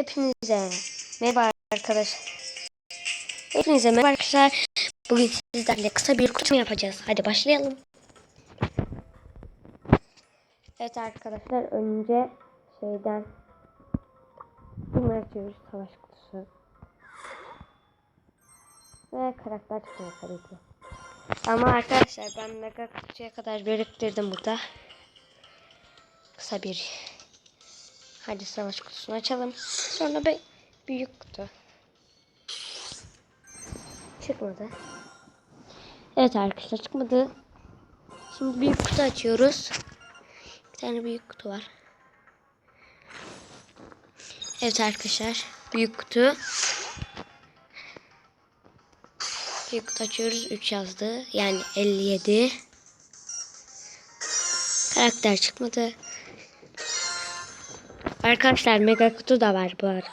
Hepinize merhaba arkadaşlar. Hepinize merhaba arkadaşlar. Bugün sizlerle kısa bir kutum yapacağız. Hadi başlayalım. Evet arkadaşlar önce şeyden bunu açıyoruz savaş kutusu. Ve karakter çıkıyor tabii ki. Ama arkadaşlar ben mega kutuya kadar biriktirdim burada. Kısa bir Hadi savaş kutusunu açalım. Sonra bir büyük kutu. Çıkmadı. Evet arkadaşlar çıkmadı. Şimdi büyük kutu açıyoruz. Bir tane büyük kutu var. Evet arkadaşlar büyük kutu. Büyük kutu açıyoruz. 3 yazdı. Yani 57. Karakter çıkmadı. Arkadaşlar mega kutu da var bu arada.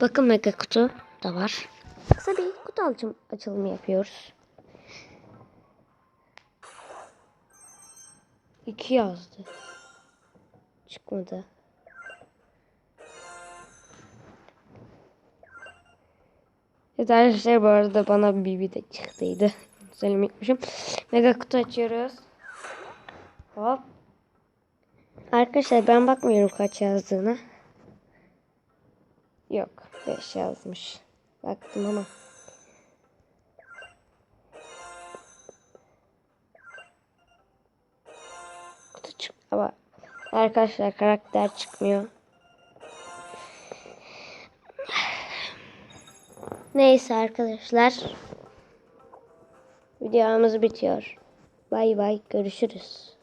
Bakın mega kutu da var. Kısa bir kutu açım, açılımı yapıyoruz. İki yazdı. Çıkmadı. Evet arkadaşlar bu arada bana bir video çıktıydı. Söylemeyi unutmuşum. Mega kutu açıyoruz. Hop. Arkadaşlar ben bakmıyorum kaç yazdığına. Yok 5 yazmış. Baktım ama. Kutu çık ama arkadaşlar karakter çıkmıyor. Neyse arkadaşlar. Videomuz bitiyor. Bay bay görüşürüz.